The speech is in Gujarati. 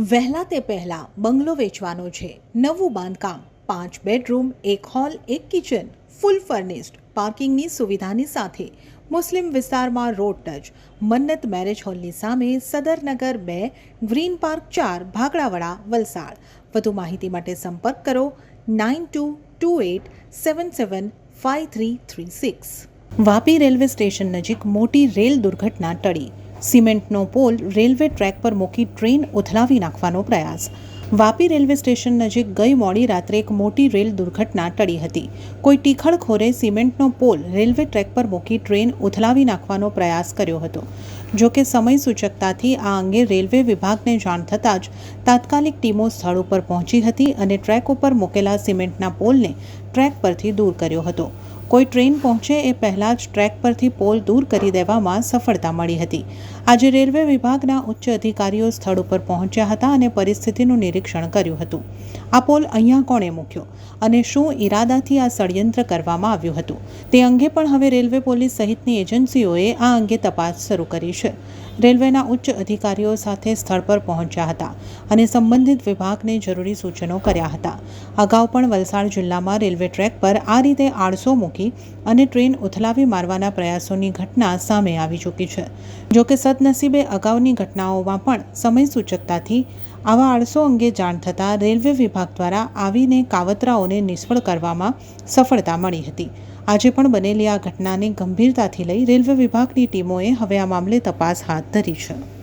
વહેલા તે પહેલા બંગલો વેચવાનો છે. નવું બાંધકામ, પાંચ બેડરૂમ, એક હોલ, એક કિચન, ફૂલ ફર્નિશ્ડ, પાર્કિંગની સુવિધાની સાથે. મુસ્લિમ વિસ્તારમાં રોડ ટચ, મન્નત મેરેજ હોલની સામે સદરનગર બે, ગ્રીન પાર્ક ચાર, ભાગડાવાડા, વલસાડ. વધુ માહિતી માટે સંપર્ક કરો nine two two eight seven seven five three three six. Vapi railway station નજીક મોટી રેલ દુર્ઘટના ટળી. સિમેન્ટનો પોલ રેલવે ટ્રેક પર મૂકી ટ્રેન ઉથલાવી નાખવાનો પ્રયાસ. વાપી રેલવે સ્ટેશન નજીક ગઈ મોડી રાત્રે એક મોટી રેલ દુર્ઘટના ટળી હતી. કોઈ ટીખળખોરે સિમેન્ટનો પોલ રેલવે ટ્રેક પર મૂકી ટ્રેન ઉથલાવી નાખવાનો પ્રયાસ કર્યો હતો. જો કે સમય સૂચકતાથી આ અંગે રેલવે વિભાગને જાણ થતાં જ તાત્કાલિક ટીમો સ્થળ ઉપર પહોંચી હતી અને ટ્રેક ઉપર મૂકેલા સિમેન્ટના પોલને ટ્રેક પરથી દૂર કર્યો હતો. કોઈ ટ્રેન પહોંચે એ પહેલાં જ ટ્રેક પરથી પોલ દૂર કરી દેવામાં સફળતા મળી હતી. આજે રેલવે વિભાગના ઉચ્ચ અધિકારીઓ સ્થળ ઉપર પહોંચ્યા હતા અને પરિસ્થિતિનું નિરીક્ષણ કર્યું હતું. આ પોલ અહીંયા કોણે મૂક્યો અને શું ઈરાદાથી આ ષડયંત્ર કરવામાં આવ્યું હતું? તે અંગે પણ હવે રેલવે પોલીસ સહિતની એજન્સીઓએ આ અંગે તપાસ શરૂ કરી છે. રેલવેના ઉચ્ચ અધિકારીઓ સાથે સ્થળ પર પહોંચ્યા હતા અને સંબંધિત વિભાગને જરૂરી સૂચનો કર્યા હતા. અગાઉ પણ વલસાડ જિલ્લામાં રેલવે ટ્રેક પર આ રીતે આળસો મૂકી અને ટ્રેન ઉથલાવી મારવાના પ્રયાસોની ઘટના સામે આવી ચૂકી છે. જોકે સદનસીબે અગાઉની ઘટનાઓમાં પણ સમય સૂચકતાથી આવા આળસો અંગે જાણ થતાં રેલવે વિભાગ દ્વારા આવીને કાવતરાઓને નિષ્ફળ કરવામાં સફળતા મળી હતી. આજે પણ બનેલી આ ઘટનાને ગંભીરતાથી લઈ રેલવે વિભાગની ટીમોએ હવે આ મામલે તપાસ હાથ ધરી છે.